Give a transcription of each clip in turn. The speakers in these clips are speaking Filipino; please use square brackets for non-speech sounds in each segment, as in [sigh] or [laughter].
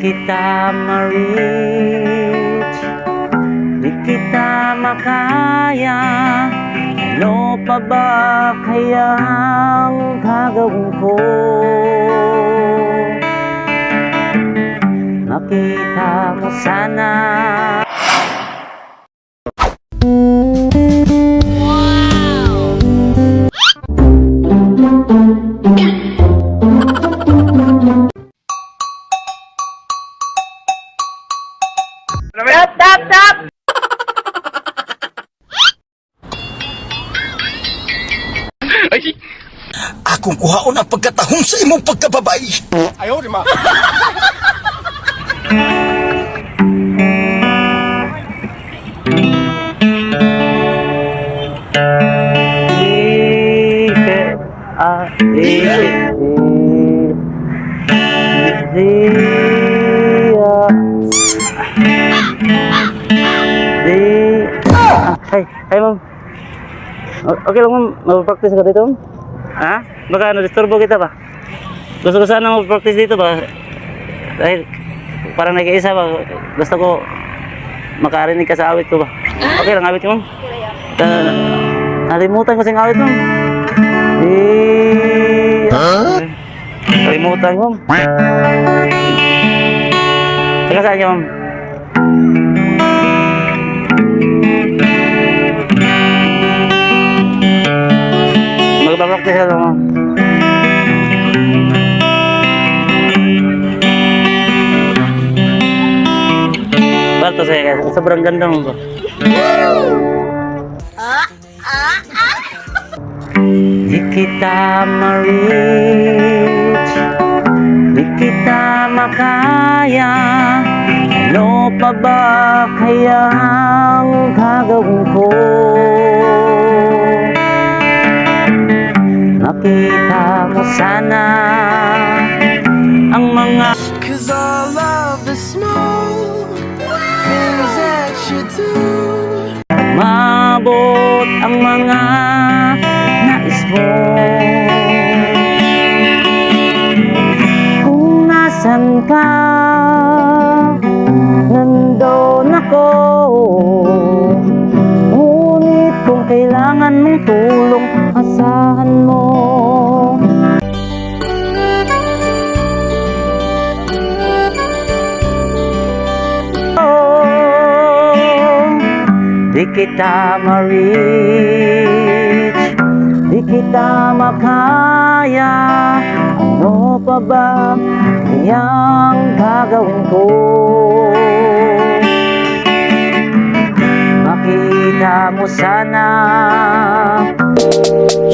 kita ma-reach Di kita makaya Ano pa ba kayang gagawin ko? Makita mo sana Akong kuhaon ang pagkatahong sa imong pagkababay. Di ah di okay lang ma'am. Mag-practice ka dito ha? Baka ano disturbo kita ba? Gusto ko sana mag-practice dito ba? Dahil parang nag-iisa ba? Gusto ko makarinig ka sa awit ko ba? Okay lang awit ko ma'am. Ah, nalimutan ko sing awit ma'am. Di Kalimutan ko. Taga saan ka, ma'am? Sobrang ganda mo ba? Di kita ma-reach Di kita makaya Ano pa ba kayang gagawin ko? Makita mo sana Ang mga Cause all of the small ang mga nais mo. Kung nasan ka Nandoon ako. Ngunit kung kailangan mong tulong kita ma-reach Di kita makaya. Ano pa ba Kayang gagawin ko? Makita mo sana.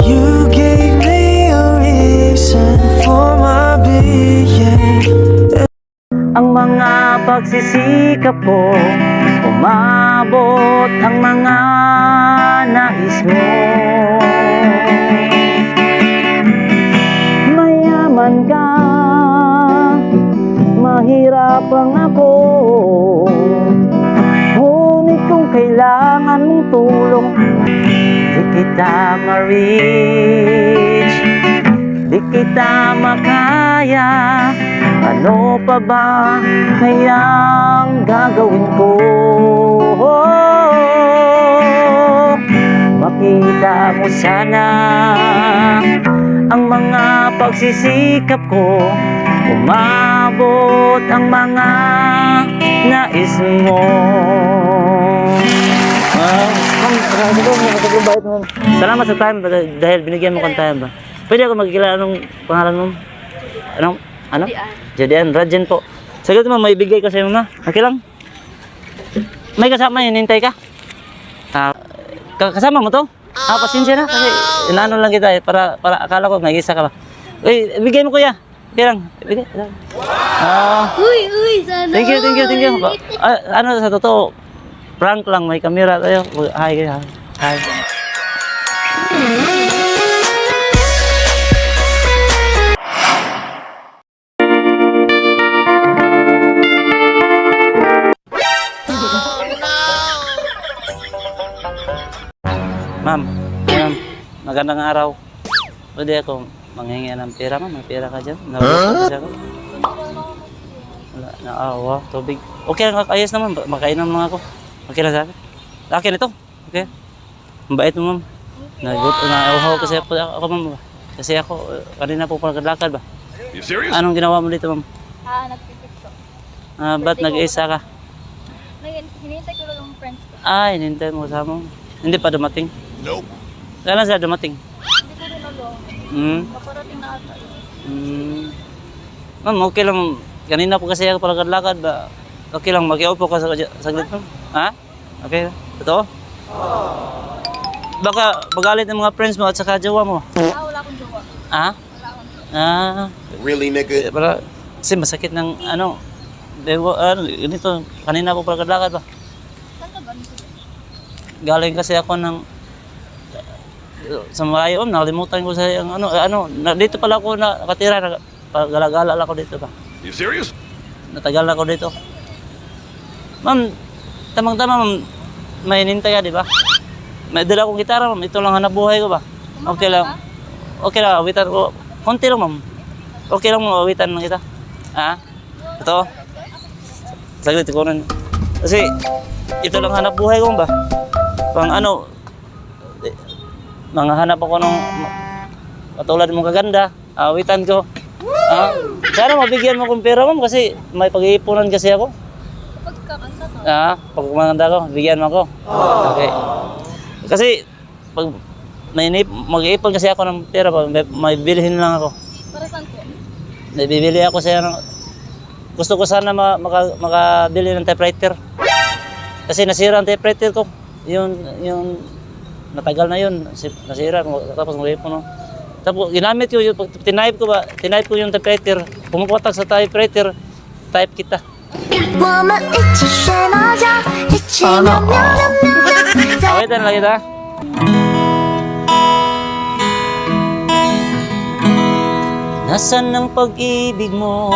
You gave me a reason for my being. Ang mga pagsisikap ko Umabot ang mga nais mo. Mayaman ka Mahirapang ako. Ngunit kung kailangan mong tulong Di kita ma-reach. Di kita makaya. Ano pa ba kayang gagawin ko? Makita mo sana Ang mga pagsisikap ko Umabot ang mga nais mo. Salamat sa time dahil- binigyan mo kong time ba. Pwede ako magkilala anong pangalan mo? Anong, ano? Jadian. Rajen po. Saglit mo, may bigay ko sa'yo, ma. Okay lang? May kasama yun, hintay ka? Ah, ka- kasama mo to? Ah, pasensya na kasi inaano lang kita eh, para, para akala ko nag-isa ka ba. Uy, bigay mo kuya. Okay lang. Bigay. Ah, Uy, uy, sana Thank you, thank you, thank you. Ba- ah, ano sa totoo, prank lang, may camera tayo. Hi, hi. Hi. Magandang araw. Pwede ako manghingi ng pera, ma'am. May pera ka dyan? Nabukas kasi ako. Wala. naawa, tubig. Okay lang, ayos naman. ba- Makainom lang ako. Okay lang sa akin. Akin ito. Okay. Mabait mo, ma'am. Nagut nauhaw kasi ako, ako, ma'am. Kasi ako, eh, kanina po pagkalakad ba? You serious? Anong ginawa mo dito, ma'am? Ah, nagpipicture. Ah, ba't nag-isa ka? Ngayon, hinihintay ko lang yung friends ko. Ay, hinintay mo kasama mo. Hindi pa dumating. Nope. Kailan sila dumating? Hindi ko rin alam. Hmm. Paparating na ata. Hmm. Ma'am, okay lang. Kanina po kasi ako palakad-lakad ba? Okay lang, makiupo ka sa saglit ma'am. Ha? Okay. Totoo? Baka magalit ng mga friends mo at saka jowa mo. Ah, wala akong jowa. Ha? Wala akong jowa. Ah, Really, eh, nigga? para kasi masakit ng ano, Dewa, ano, ganito, kanina po palakad-lakad ba? Saan ka ganito? Galing kasi ako ng sa Malayo, um, nakalimutan ko sa ang ano, eh, ano, na, dito pala ako na, nakatira, na, gala-gala ako dito ba? You serious? Natagal ako dito. Ma'am, tamang-tama ma'am, may nintay ka, di ba? May dala akong gitara, ma'am. Ito lang hanap buhay ko ba? Okay lang. Okay lang, awitan ko. Konti lang, ma'am. Okay lang, ma'am, awitan lang kita. Ha? Ito? Saglit, ko rin. Kasi, ito lang hanap buhay ko ba? Pang ano, mga hanap ako ng katulad mong kaganda, awitan ko. Ah, sana mabigyan mo kong pera ma'am kasi may pag-iipunan kasi ako. Kapag kakanta to, Ah, pag kumanda ko, bigyan mo ako. Okay. Kasi pag may nip, mag-iipon kasi ako ng pera, pag may, may bilhin lang ako. para saan po? May bibili ako sa ng gusto ko sana ma, maka, makabili ng typewriter. Kasi nasira ang typewriter ko. Yung yung Natagal na yun, nasira, tapos mag-ipon. No? Tapos ginamit ko yung, ko ba, tinipe ko yung typewriter, pumupatak sa typewriter, type kita. Ano? [laughs] Okay, tayo lagi ta. Nasaan ang pag-ibig mo?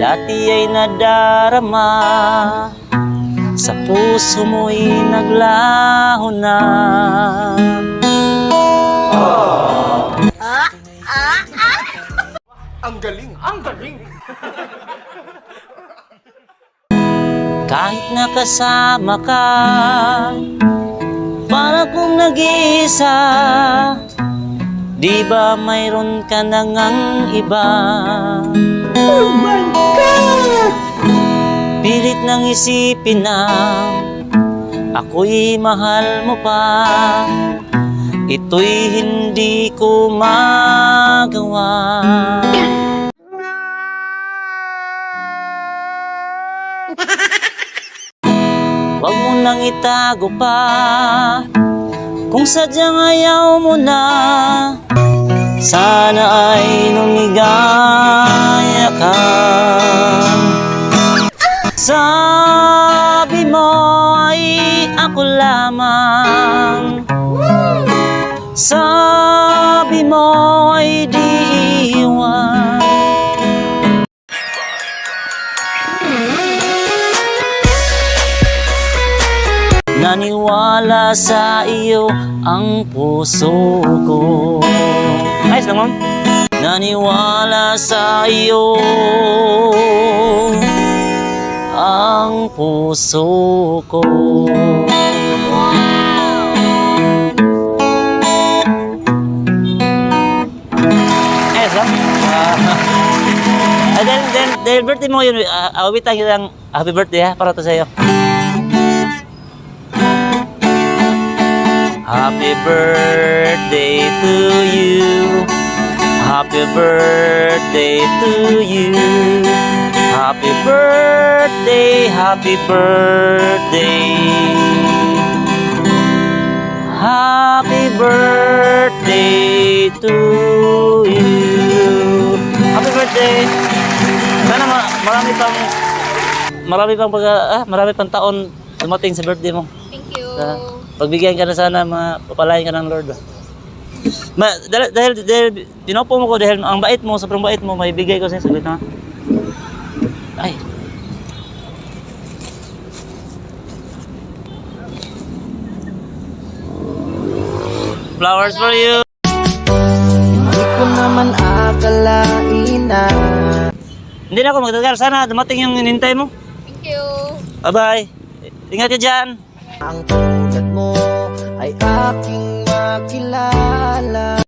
Dati ay nadarama. Sa puso mo'y naglaho na Ang galing. Ang galing. Kahit nakasama ka Para kung nag-iisa Di ba mayroon ka nang ang iba? Oh my God! Pilit nang isipin na Ako'y mahal mo pa. Ito'y hindi ko magawa. Huwag mo nang itago pa Kung sadyang ayaw mo na. Sana ay lumigaya ka Naniwala sa iyo ang puso ko. Ayos lang ma'am. Naniwala sa iyo ang puso ko. Lang. Ah, [laughs] dahil, birthday mo yun, uh, awitan kita ng happy birthday ha, para to sa Happy birthday to you. Happy birthday to you. Happy birthday, happy birthday. Happy birthday to you. Happy birthday. Sana ma- marami pang marami pang pag ah, marami pang taon dumating sa birthday mo. Thank you. Ah, pagbigyan ka na sana, mapapalain ka ng Lord. Ma, dahil, dahil, dahil pinopo mo ko dahil ang bait mo, sobrang bait mo, may bigay ko sa'yo. Saglit na. Ay. Flowers for you. Di ko naman akalain na Hindi na ako magtagal. Sana dumating yung inintay mo. Thank you. Bye-bye. Ingat ka dyan. Ang ay aking makilala.